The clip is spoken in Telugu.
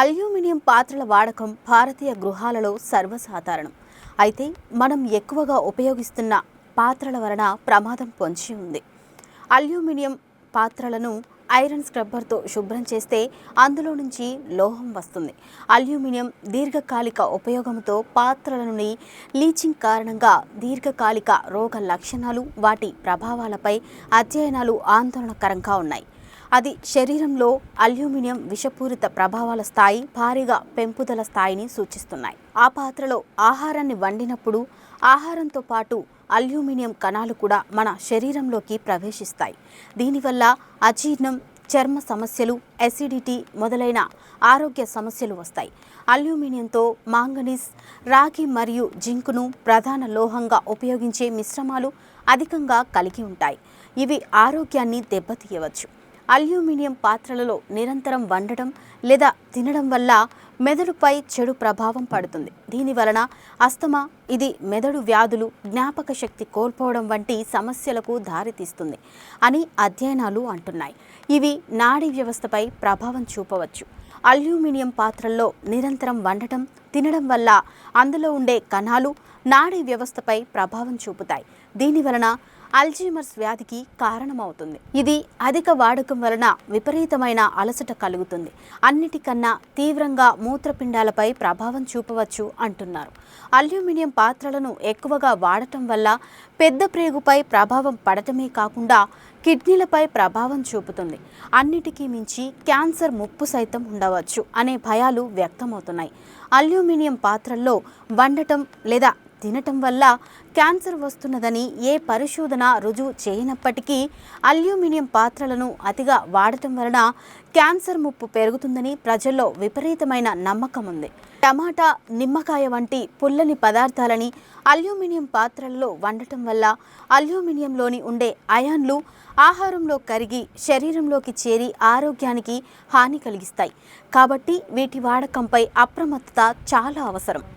అల్యూమినియం పాత్రల వాడకం భారతీయ గృహాలలో సర్వసాధారణం. అయితే మనం ఎక్కువగా ఉపయోగిస్తున్న పాత్రల వలన ప్రమాదం పొంచి ఉంది. అల్యూమినియం పాత్రలను ఐరన్ స్క్రబ్బర్తో శుభ్రం చేస్తే అందులో నుంచి లోహం వస్తుంది. అల్యూమినియం దీర్ఘకాలిక ఉపయోగంతో పాత్రల నుండి లీచింగ్ కారణంగా దీర్ఘకాలిక రోగ లక్షణాలు వాటి ప్రభావాలపై అధ్యయనాలు ఆందోళనకరంగా ఉన్నాయి. అది శరీరంలో అల్యూమినియం విషపూరిత ప్రభావాల స్థాయి భారీగా పెంపుదల స్థాయిని సూచిస్తున్నాయి. ఆ పాత్రలో ఆహారాన్ని వండినప్పుడు ఆహారంతో పాటు అల్యూమినియం కణాలు కూడా మన శరీరంలోకి ప్రవేశిస్తాయి. దీనివల్ల అజీర్ణం చర్మ సమస్యలు ఎసిడిటీ మొదలైన ఆరోగ్య సమస్యలు వస్తాయి. అల్యూమినియంతో మాంగనీస్ రాగి మరియు జింకును ప్రధాన లోహంగా ఉపయోగించే మిశ్రమాలు అధికంగా కలిగి ఉంటాయి. ఇవి ఆరోగ్యాన్ని దెబ్బతీయవచ్చు. అల్యూమినియం పాత్రలలో నిరంతరం వండటం లేదా తినడం వల్ల మెదడుపై చెడు ప్రభావం పడుతుంది. దీని వలన అస్తమా ఇది మెదడు వ్యాధులు జ్ఞాపక శక్తి కోల్పోవడం వంటి సమస్యలకు దారితీస్తుంది అని అధ్యయనాలు అంటున్నాయి. ఇవి నాడీ వ్యవస్థపై ప్రభావం చూపవచ్చు. అల్యూమినియం పాత్రల్లో నిరంతరం వండటం తినడం వల్ల అందులో ఉండే కణాలు నాడీ వ్యవస్థపై ప్రభావం చూపుతాయి. దీని వలన అల్జీమర్స్ వ్యాధికి కారణమవుతుంది. ఇది అధిక వాడకం వలన విపరీతమైన అలసట కలుగుతుంది. అన్నిటికన్నా తీవ్రంగా మూత్రపిండాలపై ప్రభావం చూపవచ్చు అంటున్నారు. అల్యూమినియం పాత్రలను ఎక్కువగా వాడటం వల్ల పెద్ద ప్రేగుపై ప్రభావం పడటమే కాకుండా కిడ్నీలపై ప్రభావం చూపుతుంది. అన్నిటికీ మించి క్యాన్సర్ ముప్పు సైతం ఉండవచ్చు అనే భయాలు వ్యక్తమవుతున్నాయి. అల్యూమినియం పాత్రల్లో వండటం లేదా తినటం వల్ల క్యాన్సర్ వస్తున్నదని ఏ పరిశోధన రుజువు చేయనప్పటికీ అల్యూమినియం పాత్రలను అతిగా వాడటం వలన క్యాన్సర్ ముప్పు పెరుగుతుందని ప్రజల్లో విపరీతమైన నమ్మకం ఉంది. టమాటా నిమ్మకాయ వంటి పుల్లని పదార్థాలని అల్యూమినియం పాత్రలలో వండటం వల్ల అల్యూమినియంలోని ఉండే అయాన్లు ఆహారంలో కరిగి శరీరంలోకి చేరి ఆరోగ్యానికి హాని కలిగిస్తాయి. కాబట్టి వీటి వాడకంపై అప్రమత్తత చాలా అవసరం.